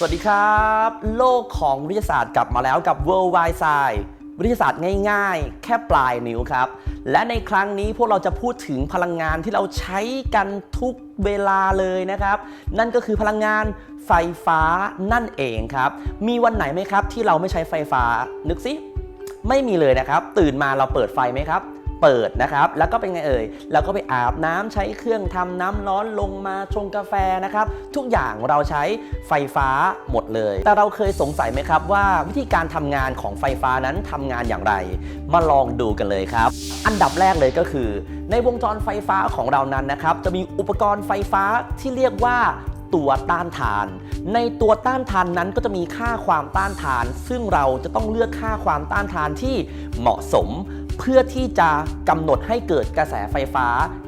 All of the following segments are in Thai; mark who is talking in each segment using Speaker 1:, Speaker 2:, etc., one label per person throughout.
Speaker 1: สวัสดีครับ โลกของวิทยาศาสตร์กลับมาแล้วกับ World Wide Science วิทยาศาสตร์ง่ายๆ แค่ปลายนิ้วครับ และในครั้งนี้พวกเราจะพูดถึงพลังงานที่เราใช้กันทุกเวลาเลยนะครับ นั่นก็คือพลังงานไฟฟ้านั่นเองครับ มีวันไหนไหมครับที่เราไม่ใช้ไฟฟ้านึกสิไม่มีเลยนะครับ ตื่นมาเราเปิดไฟไหมครับ เปิดนะครับ แล้วก็เป็นไงเอ่ยเราก็ไปอาบน้ำใช้เครื่องทำน้ำร้อนลงมาชงกาแฟนะครับ ทุกอย่างเราใช้ไฟฟ้าหมดเลย แต่เราเคยสงสัยไหมครับว่าวิธีการทำงานของไฟฟ้านั้นทำงานอย่างไร มาลองดูกันเลยครับ อันดับแรกเลยก็คือ ในวงจรไฟฟ้าของเรานั้นนะครับ จะมีอุปกรณ์ไฟฟ้าที่เรียกว่าตัวต้านทาน ในตัวต้านทานนั้นก็จะมีค่าความต้านทาน ซึ่งเราจะต้องเลือกค่าความต้านทานที่เหมาะสม เพื่อที่จะกำหนดให้เกิดกระแสไฟฟ้า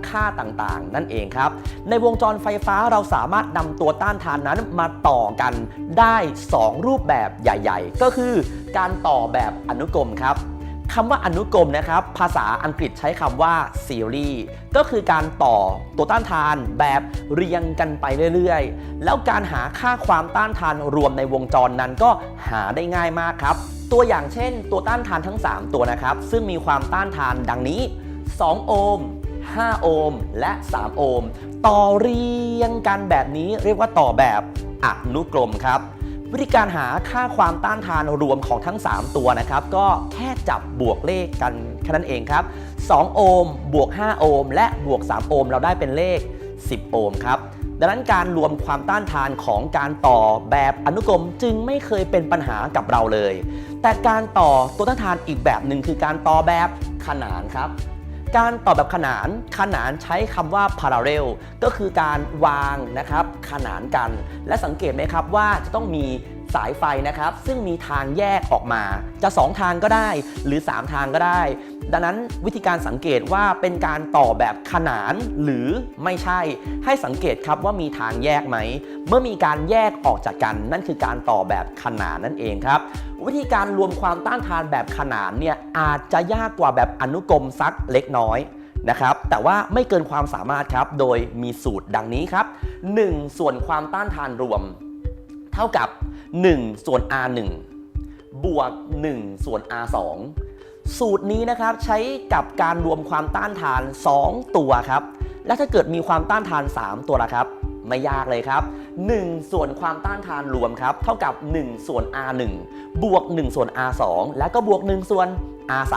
Speaker 1: ค่าต่างๆ นั่นเองครับ ในวงจรไฟฟ้าเราสามารถนำตัวต้านทานนั้นมาต่อกันได้ 2 รูปแบบใหญ่ ๆ ก็คือการต่อแบบอนุกรมครับคำว่าอนุกรมนะครับ ภาษาอังกฤษใช้คำว่า series ก็คือการต่อตัวต้านทานแบบเรียงกันไปเรื่อยๆ แล้วการหาค่าความต้านทานรวมในวงจรนั้นก็หาได้ง่ายมากครับ ตัวอย่างเช่น ตัวต้านทานทั้ง 3 ตัวนะครับ ซึ่งมีความต้านทานดังนี้ 2 โอห์ม5 โอห์มและ 3 โอห์มต่อเรียงกันแบบนี้เรียกว่าต่อแบบอนุกรมครับ วิธีการหาค่าความต้านทานรวมของทั้ง 3 ตัวนะครับ ก็แค่จับบวกเลขกันแค่นั้นเองครับ 2 โอห์มบวก 5 โอห์มและบวก 3 โอห์มเราได้เป็นเลข 10 โอห์มครับดังนั้นการรวมความต้านทานของการต่อแบบอนุกรมจึงไม่เคยเป็นปัญหากับเราเลย แต่การต่อตัวต้านทานอีกแบบหนึ่งคือการต่อแบบขนานครับ การต่อแบบขนานขนานใช้คำว่า parallel ก็คือการวางนะครับขนานกัน และสังเกตไหมครับว่าจะต้องมี สายไฟนะครับ ซึ่งมีทางแยกออกมา จะ 2 ทางก็ได้หรือ 3 ทางก็ได้ ดังนั้นวิธีการสังเกตว่าเป็นการต่อแบบขนานหรือไม่ใช่ ให้สังเกตครับว่ามีทางแยกไหม เมื่อมีการแยกออกจากกัน นั่นคือการต่อแบบขนานนั่นเองครับ วิธีการรวมความต้านทานแบบขนานเนี่ยอาจจะยากกว่าแบบอนุกรมสักเล็กน้อยนะครับแต่ว่าไม่เกินความสามารถครับ โดยมีสูตรดังนี้ครับ 1 ส่วนความต้านทานรวม เท่ากับ 1 ส่วน R1 บวก 1 ส่วน R2 สูตรนี้นะครับใช้กับการรวมความต้านทาน 2 ตัวครับ และถ้าเกิดมีความต้านทาน 3 ตัวละครับ ไม่ยากเลยครับ 1 ส่วนความต้านทานรวมครับ เท่ากับ 1 ส่วน R1 บวก 1 ส่วน R2 แล้วก็บวก 1 ส่วน R3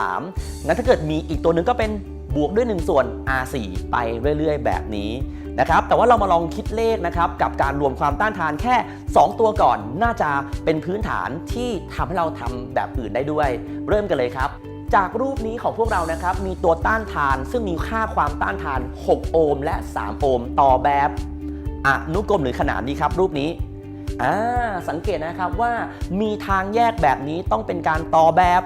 Speaker 1: งั้นถ้าเกิดมีอีกตัวหนึ่งก็เป็นบวกด้วย 1 ส่วน R4 ไปเรื่อย ๆ แบบนี้ นะครับ แต่ว่าเรามาลองคิดเลขนะครับกับการรวมความต้านทานแค่ 2 ตัวก่อน น่าจะเป็นพื้นฐานที่ทำให้เราทำแบบอื่นได้ด้วย เริ่มกันเลยครับจากรูปนี้ของพวกเรานะครับมีตัวต้านทานซึ่งมีค่าความต้านทาน 6 โอห์มและ 3 โอห์มต่อแบบอนุกรมหรือขนานดีครับ รูปนี้อ่าสังเกตนะครับว่ามีทางแยกแบบนี้ต้องเป็นการต่อแบบ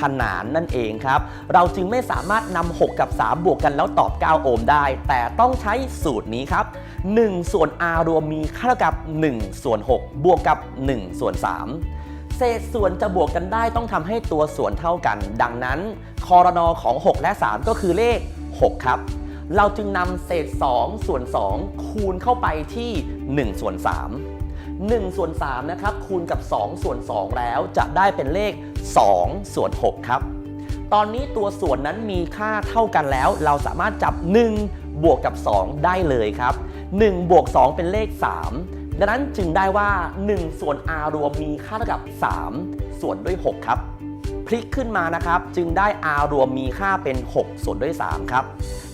Speaker 1: ขนานนั่นเองครับ เราจึงไม่สามารถนำ6กับ 3 บวกกันแล้วตอบ 9 โอห์มได้ แต่ต้องใช้สูตรนี้ครับ 1 ส่วน r รวมมีค่าเท่ากับ 1 ส่วน 6 บวกกับ 1 ส่วน 3เศษส่วนจะบวกกันได้ต้องทำให้ตัวส่วนเท่ากัน ดังนั้นคอรนอของ 6 และ 3 ก็คือเลข 6 ครับ เราจึงนำเศษ 2 ส่วน 2 คูณเข้าไปที่ 1 ส่วน 3 1 ส่วน3นะครับคูณกับ 2 ส่วน 2 แล้วจะได้เป็นเลข 2 ส่วน 6 ครับ ตอนนี้ตัวส่วนนั้นมีค่าเท่ากันแล้ว เราสามารถจับ 1 บวกกับ 2 ได้เลยครับ 1 บวก 2 เป็นเลข 3 ดังนั้นจึงได้ว่า 1 ส่วน r รวมมีค่าเท่ากับ 3 ส่วนด้วย 6 ครับ พลิกขึ้นมานะครับ จึงได้ r รวมมีค่าเป็น 6 ส่วนด้วย 3 ครับ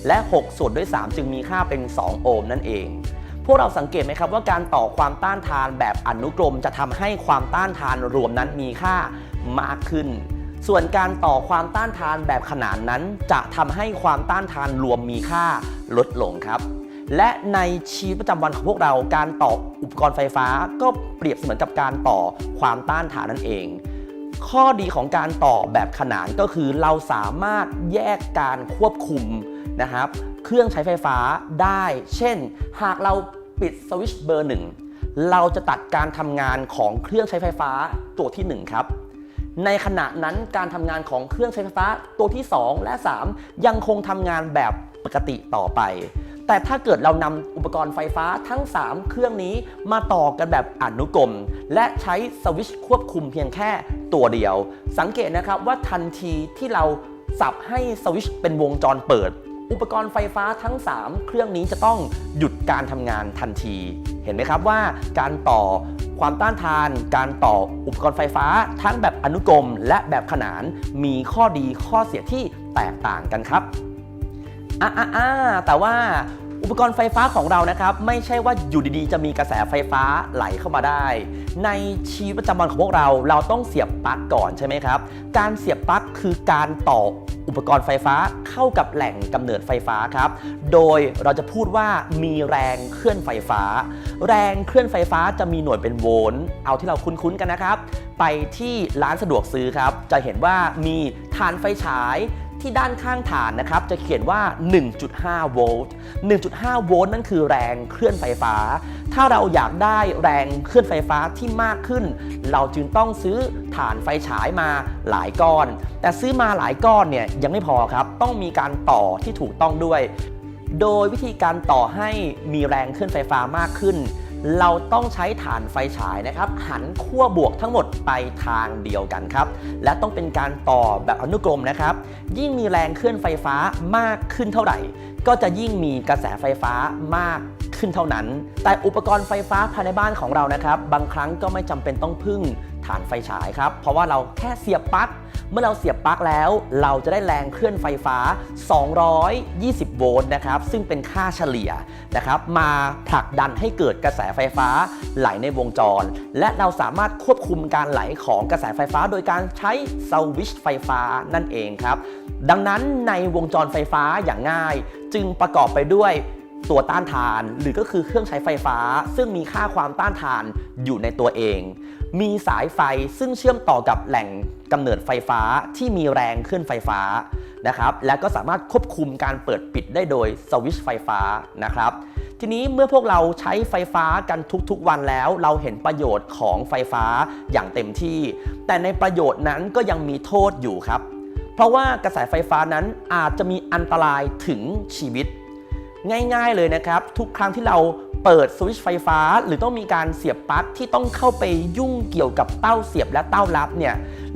Speaker 1: และ 6 ส่วนด้วย 3 จึงมีค่าเป็น 2 โอห์มนั่นเองพวกเราสังเกตไหมครับว่าการต่อความต้านทานแบบอนุกรมจะทำให้ความต้านทานรวมนั้นมีค่า มากขึ้น ส่วนการต่อความต้านทานแบบขนานนั้น จะทำให้ความต้านทานรวมมีค่าลดลงครับ และในชีวิตประจำวันของพวกเราการต่ออุปกรณ์ไฟฟ้า ก็เปรียบเสมือนกับการต่อความต้านทานนั่นเองข้อดีของการต่อแบบขนานก็คือเราสามารถแยกการควบคุมนะครับ เครื่องใช้ไฟฟ้าได้ เช่น หากเราปิดสวิตช์เบอร์หนึ่งเราจะตัดการทำงานของเครื่องใช้ไฟฟ้าตัวที่หนึ่งครับ ในขณะนั้นการทำงานของเครื่องใช้ไฟฟ้าตัวที่ 2 และ 3 ยังคงทำงานแบบปกติต่อไป แต่ถ้าเกิดเรานำอุปกรณ์ไฟฟ้าทั้ง 3 เครื่องนี้มาต่อกันแบบอนุกรม และใช้สวิตช์ควบคุมเพียงแค่ตัวเดียว สังเกตนะครับว่าทันทีที่เราสับให้สวิตช์เป็นวงจรเปิด อุปกรณ์ไฟฟ้าทั้ง 3 เครื่องนี้จะต้องหยุดการทำงานทันที เห็นไหมครับว่าการต่อ ความต้านทาน การต่ออุปกรณ์ไฟฟ้า ทั้งแบบอนุกรม และแบบขนานมีข้อดีข้อเสียที่แตกต่างกันครับอ่าอะอะแต่ว่า อุปกรณ์ไฟฟ้าของเรานะครับ ไม่ใช่ว่าอยู่ดีๆ จะมีกระแสไฟฟ้าไหลเข้ามาได้ ในชีวิตประจำวันของพวกเราเราต้องเสียบปลั๊กก่อนใช่ไหมครับ การเสียบปลั๊กคือการต่ออุปกรณ์ไฟฟ้าเข้ากับแหล่งกำเนิดไฟฟ้าครับ โดยเราจะพูดว่ามีแรงเคลื่อนไฟฟ้า แรงเคลื่อนไฟฟ้าจะมีหน่วยเป็นโวลต์เอาที่เราคุ้นๆกันนะครับ ไปที่ร้านสะดวกซื้อครับ จะเห็นว่ามีฐานไฟฉาย ที่ด้านข้างฐานนะครับจะเขียนว่า 1.5 โวลต์ 1.5 โวลต์นั่นคือแรงเคลื่อนไฟฟ้า ถ้าเราอยากได้แรงเคลื่อนไฟฟ้าที่มากขึ้น เราจึงต้องซื้อฐานไฟฉายมาหลายก้อน แต่ซื้อมาหลายก้อนเนี่ยยังไม่พอครับ ต้องมีการต่อที่ถูกต้องด้วย โดยวิธีการต่อให้มีแรงเคลื่อนไฟฟ้ามากขึ้น เราต้องใช้ฐานไฟฉายนะครับ หันขั้วบวกทั้งหมดไปทางเดียวกันครับ และต้องเป็นการต่อแบบอนุกรมนะครับ ยิ่งมีแรงเคลื่อนไฟฟ้ามากขึ้นเท่าไหร่ ก็จะยิ่งมีกระแสไฟฟ้ามากขึ้นเท่านั้น แต่อุปกรณ์ไฟฟ้าภายในบ้านของเรานะครับ บางครั้งก็ไม่จำเป็นต้องพึ่งฐานไฟฉายครับ เพราะว่าเราแค่เสียบปลั๊ก เมื่อเราเสียบปลั๊กแล้ว เราจะได้แรงเคลื่อนไฟฟ้า 220 โวลต์นะครับ ซึ่งเป็นค่าเฉลี่ยนะครับ มาผลักดันให้เกิดกระแสไฟฟ้าไหลในวงจร และเราสามารถควบคุมการไหลของกระแสไฟฟ้า โดยการใช้สวิชไฟฟ้านั่นเองครับ ดังนั้นในวงจรไฟฟ้าอย่างง่าย จึงประกอบไปด้วย ตัวต้านทาน หรือก็คือเครื่องใช้ไฟฟ้า ซึ่งมีค่าความต้านทานอยู่ในตัวเอง มีสายไฟซึ่งเชื่อมต่อกับแหล่งกำเนิดไฟฟ้าที่มีแรงขึ้นไฟฟ้านะครับและก็สามารถควบคุมการเปิดปิดได้โดยสวิตช์ไฟฟ้านะครับทีนี้เมื่อพวกเราใช้ไฟฟ้ากันทุกๆวันแล้ว เราเห็นประโยชน์ของไฟฟ้าอย่างเต็มที่ แต่ในประโยชน์นั้นก็ยังมีโทษอยู่ครับ เพราะว่ากระแสไฟฟ้านั้นอาจจะมีอันตรายถึงชีวิต ง่ายๆเลยนะครับ ทุกครั้งที่เราเปิดสวิตช์ไฟฟ้า หรือต้องมีการเสียบปลั๊กที่ต้องเข้าไปยุ่งเกี่ยวกับเต้าเสียบและเต้ารับเนี่ย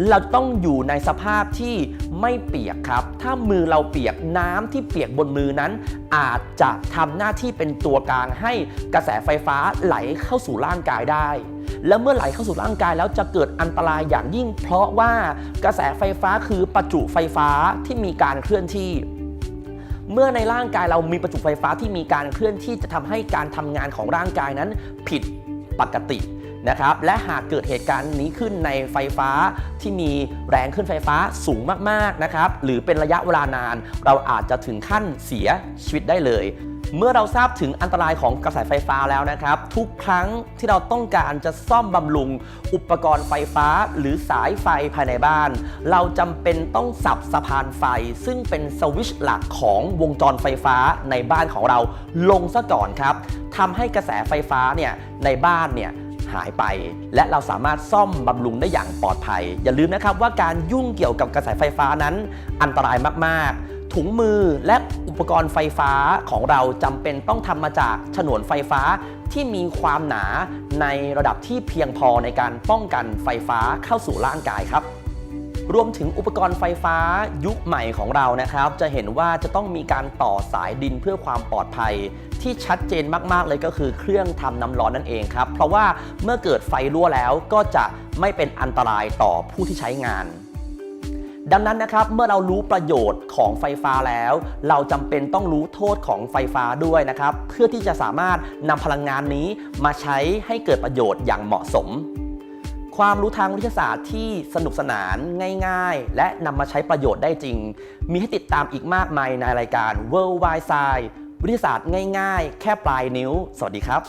Speaker 1: เราต้องอยู่ในสภาพที่ไม่เปียกครับ ถ้ามือเราเปียกน้ำที่เปียกบนมือนั้น อาจจะทำหน้าที่เป็นตัวกลางให้กระแสไฟฟ้าไหลเข้าสู่ร่างกายได้ แล้วเมื่อไหลเข้าสู่ร่างกายแล้วจะเกิดอันตรายอย่างยิ่ง เพราะว่ากระแสไฟฟ้าคือประจุไฟฟ้าที่มีการเคลื่อนที่ เมื่อในร่างกายเรามีประจุไฟฟ้าที่มีการเคลื่อนที่จะทำให้การทำงานของร่างกายนั้นผิดปกตินะครับและหากเกิดเหตุการณ์นี้ขึ้นในไฟฟ้าที่มีแรงขึ้นไฟฟ้าสูงมากๆนะครับหรือเป็นระยะเวลานาน เราอาจจะถึงขั้นเสียชีวิตได้เลย เมื่อเราทราบถึงอันตรายของกระแสไฟฟ้าแล้วนะครับ ทุกครั้งที่เราต้องการจะซ่อมบำรุง อุปกรณ์ไฟฟ้าหรือสายไฟภายในบ้าน เราจำเป็นต้องสับสะพานไฟ ซึ่งเป็นสวิชหลักของวงจรไฟฟ้าในบ้านของเราลงซะก่อนครับทำให้กระแสไฟฟ้าเนี่ยในบ้านเนี่ยหายไป และเราสามารถซ่อมบำรุงได้อย่างปลอดภัย อย่าลืมนะครับว่าการยุ่งเกี่ยวกับกระแสไฟฟ้านั้นอันตรายมากๆ ถุงมือและอุปกรณ์ไฟฟ้าของเราจำเป็นต้องทำมาจากฉนวนไฟฟ้าที่มีความหนาในระดับที่เพียงพอในการป้องกันไฟฟ้าเข้าสู่ร่างกายครับรวมถึงอุปกรณ์ไฟฟ้ายุคใหม่ของเรานะครับ จะเห็นว่าจะต้องมีการต่อสายดินเพื่อความปลอดภัย ที่ชัดเจนมากๆเลยก็คือเครื่องทำน้ำร้อนนั่นเองครับ เพราะว่าเมื่อเกิดไฟรั่วแล้วก็จะไม่เป็นอันตรายต่อผู้ที่ใช้งาน ดังนั้นนะครับเมื่อเรารู้ประโยชน์ของไฟฟ้าแล้ว เราจำเป็นต้องรู้โทษของไฟฟ้าด้วยนะครับ เพื่อที่จะสามารถนำพลังงานนี้มาใช้ให้เกิดประโยชน์อย่างเหมาะสม ความรู้ทางวิทยาศาสตร์ที่สนุกสนานง่าย ๆ และนำมาใช้ประโยชน์ได้จริง มีให้ติดตามอีกมากมายในรายการ World Wide Science วิทยาศาสตร์ง่าย ๆ แค่ปลายนิ้ว สวัสดีครับ